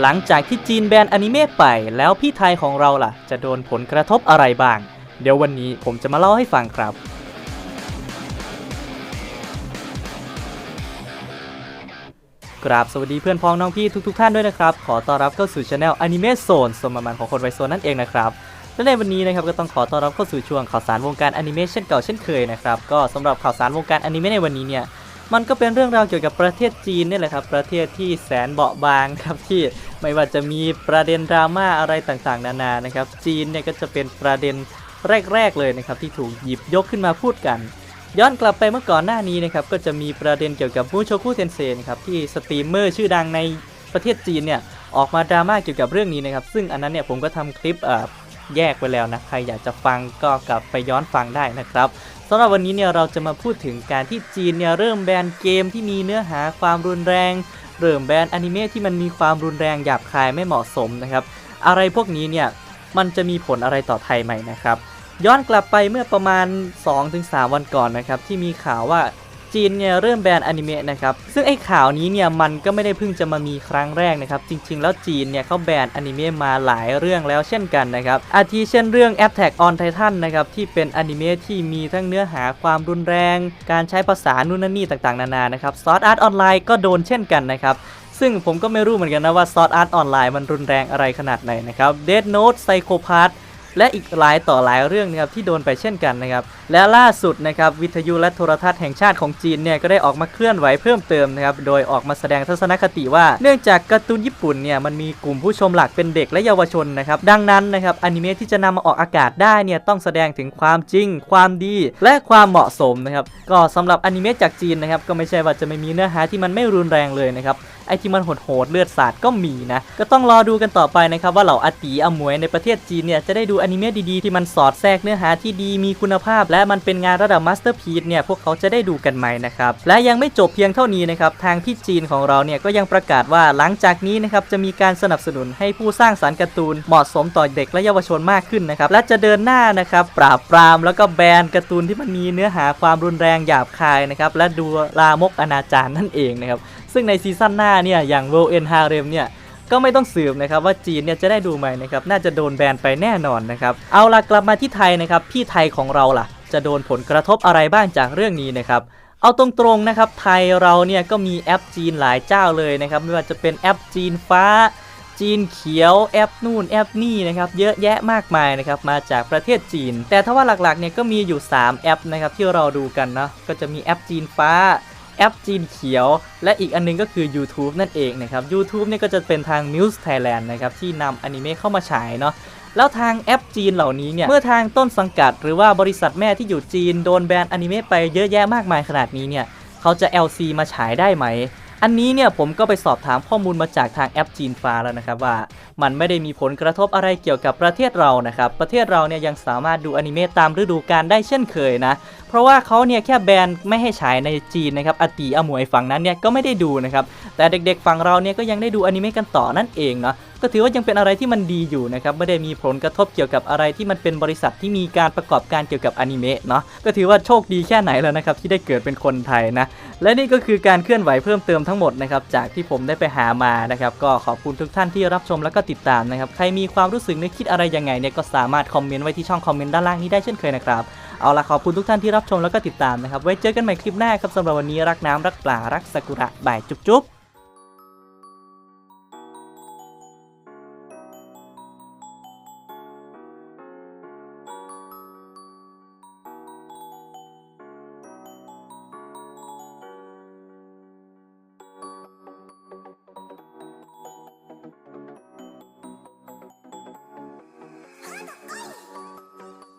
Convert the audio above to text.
หลังจากที่จีนแบนอนิเมะไป แล้วพี่ไทยของเราล่ะ จะโดนผลกระทบอะไรบ้าง เดี๋ยววันนี้ผมจะมาเล่าให้ฟังครับ กราบสวัสดีเพื่อนพ้องน้องพี่ทุกๆทท่านด้วยนะครับ ขอต้อนรับเข้าสู่ช anel อนิเมะโซนสมมันของคนไวโซนนั่นเองนะครับ และในวันนี้นะครับก็ต้องขอต้อนรับเข้าสู่ช่วงข่าวสารวงการแอนิเมช่นเก่าเช่นเคยนะครับก็สำหรับข่าวสารวงการแอนิเมะในวันนี้เนี่ยมันก็เป็นเรื่องราวเกี่ยวกับประเทศจีนนี่แหละครับประเทศที่แสนเบาบางครับที่ไม่ว่าจะมีประเด็นดราม่าอะไรต่างๆ นานานะครับจีนเนี่ยก็จะเป็นประเด็นแรก ๆ เลยนะครับที่ถูกหยิบยกขึ้นมาพูดกัน ย้อนกลับไปเมื่อก่อนหน้านี้นะครับก็จะมีประเด็นเกี่ยวกับมูโชคุเทนเซนะครับที่สตรีมเมอร์ชื่อดังในประเทศจีนเนี่ยออกมาดราม่าเกี่ยวกับเรื่องนี้นะครับซึ่งอันนั้นเนี่ยผมก็ทำคลิปอ่อ แยกไปแล้วนะ ใครอยากจะฟังก็กลับไปย้อนฟังได้นะครับสำหรับวันนี้เนี่ยเราจะมาพูดถึงการที่จีนเนี่ยเริ่มแบนเกมที่มีเนื้อหาความรุนแรง เริ่มแบนอนิเมะที่มันมีความรุนแรงหยาบคายไม่เหมาะสมนะครับ อะไรพวกนี้เนี่ยมันจะมีผลอะไรต่อไทยไหมนะครับ ย้อนกลับไปเมื่อประมาณ 2-3 วันก่อนนะครับที่มีข่าวว่า จีนเนี่ยเริ่มแบนอนิเมะนะครับ ซึ่งไอ้ข่าวนี้เนี่ยมันก็ไม่ได้เพิ่งจะมามีครั้งแรกนะครับ จริง ๆ แล้วจีนเนี่ยเขาแบนอนิเมะมาหลายเรื่องแล้วเช่นกันนะครับ อาทิเช่นเรื่อง Attack on Titan นะครับที่เป็นอนิเมะที่มีทั้งเนื้อหาความรุนแรง การใช้ภาษานู่นนั่นนี่ต่างๆ นานานะครับ Sword Art Online ก็โดนเช่นกันนะครับซึ่งผมก็ไม่รู้เหมือนกันนะว่า Sword Art Online มันรุนแรงอะไรขนาดไหนนะครับ Death Note Psychopath และอีกหลายต่อหลายเรื่องนะครับที่โดนไปเช่นกันนะครับและล่าสุดนะครับวิทยุและโทรทัศน์แห่งชาติของจีนเนี่ยก็ได้ออกมาเคลื่อนไหวเพิ่มเติมนะครับโดยออกมาแสดงทัศนคติว่า เนื่องจากการ์ตูนญี่ปุ่นเนี่ยมันมีกลุ่มผู้ชมหลักเป็นเด็กและเยาวชนนะครับดังนั้นนะครับอนิเมะที่จะนำมาออกอากาศได้เนี่ยต้องแสดงถึงความจริง ความดี และความเหมาะสมนะครับก็สำหรับอนิเมะจากจีนนะครับก็ไม่ใช่ว่าจะไม่มีเนื้อหาที่มันไม่รุนแรงเลยนะครับ ไอที่มันโหดๆเลือดสาดก็มีนะ ก็ต้องรอดูกันต่อไปนะครับว่าเหล่าอาตีอมวยในประเทศจีนเนี่ยจะได้ดูอนิเมะดีๆที่มันสอดแทรกเนื้อหาที่ดีมีคุณภาพ และมันเป็นงานระดับมาสเตอร์พีซเนี่ยพวกเขาจะได้ดูกันไหมนะครับและยังไม่จบเพียงเท่านี้นะครับทางที่จีนของเราเนี่ยก็ยังประกาศว่าหลังจากนี้นะครับจะมีการสนับสนุนให้ผู้สร้างสารรค์การ์ตูนเหมาะสมต่อเด็กและเยาวชนมากขึ้นนะครับและจะเดินหน้านะครับปราบปรามแล้วก็แบนการ์ตูนที่มันมีเนื้อหาความรุนแรงหยาบคายนะครับและดูลามกอนาจารนั่นเองนะครับ ซึ่งในซีซั่นหน้าเนี่ยอย่าง World End Harem เนี่ยก็ไม่ต้องสืบนะครับว่าจีนเนี่ยจะได้ดูไหมนะครับน่าจะโดนแบนไปแน่นอนนะครับเอาล่ะกลับมาที่ไทยนะครับพี่ไทยของเราล่ะ จะโดนผลกระทบอะไรบ้างจากเรื่องนี้นะครับเอาตรงๆนะครับไทยเราเนี่ยก็มีแอปจีนหลายเจ้าเลยนะครับไม่ว่าจะเป็นแอปจีนฟ้า จีนเขียวแอปนู่นแอปนี่นะครับเยอะแยะมากมายนะครับมาจากประเทศจีน แต่ถ้าว่าหลักๆเนี่ยก็มีอยู่ 3 แอปนะครับที่เราดูกันเนาะก็จะมีแอปจีนฟ้า แอปจีนเขียว และอีกอันนึงก็คือ YouTube นั่นเองนะครับ YouTube เนี่ยก็จะเป็นทาง Muse Thailand นะครับที่นำอนิเมะเข้ามาฉายเนาะแล้วทางแอปจีนเหล่านี้เนี่ย เมื่อทางต้นสังกัด หรือว่าบริษัทแม่ที่อยู่จีนโดนแบนอนิเมะไปเยอะแยะมากมายขนาดนี้เนี่ย เขาจะ LC มาฉายได้ไหม อันนี้เนี่ยผมก็ไปสอบถามข้อมูลมาจากทางแอปจีนฟ้าแล้วนะครับว่า มันไม่ได้มีผลกระทบอะไรเกี่ยวกับประเทศเรานะครับ ประเทศเราเนี่ยยังสามารถดูอนิเมะตามฤดูกาลได้เช่นเคยนะ เพราะว่าเขาเนี่ยแค่แบนไม่ให้ฉายในจีนนะครับอติอมวยฝั่งนั้นเนี่ยก็ไม่ได้ดูนะครับแต่เด็กๆฝั่งเราเนี่ยก็ยังได้ดูอนิเมะกันต่อนั่นเองเนาะก็ถือว่ายังเป็นอะไรที่มันดีอยู่นะครับไม่ได้มีผลกระทบเกี่ยวกับอะไรที่มันเป็นบริษัทที่มีการประกอบการเกี่ยวกับอนิเมะเนาะก็ถือว่าโชคดีแค่ไหนแล้วนะครับที่ได้เกิดเป็นคนไทยนะและนี่ก็คือการเคลื่อนไหวเพิ่มเติมทั้งหมดนะครับจากที่ผมได้ไปหามานะครับก็ขอบคุณทุกท่านที่รับชมแล้วก็ติดตามนะครับใครมีความรู้สึกนึกคิดอะไรยังไงเนี่ยก็สามารถคอมเมนต์ไว้ที่ช่องคอมเมนต์ด้านล่างนี้ได้เช่นเคยนะครับเอาละขอบคุณทุกท่านที่รับชมแล้วก็ติดตามนะครับ ไว้เจอกันใหม่คลิปหน้าครับสำหรับวันนี้รักน้ำรักปลารักซากุระบายจุ๊บ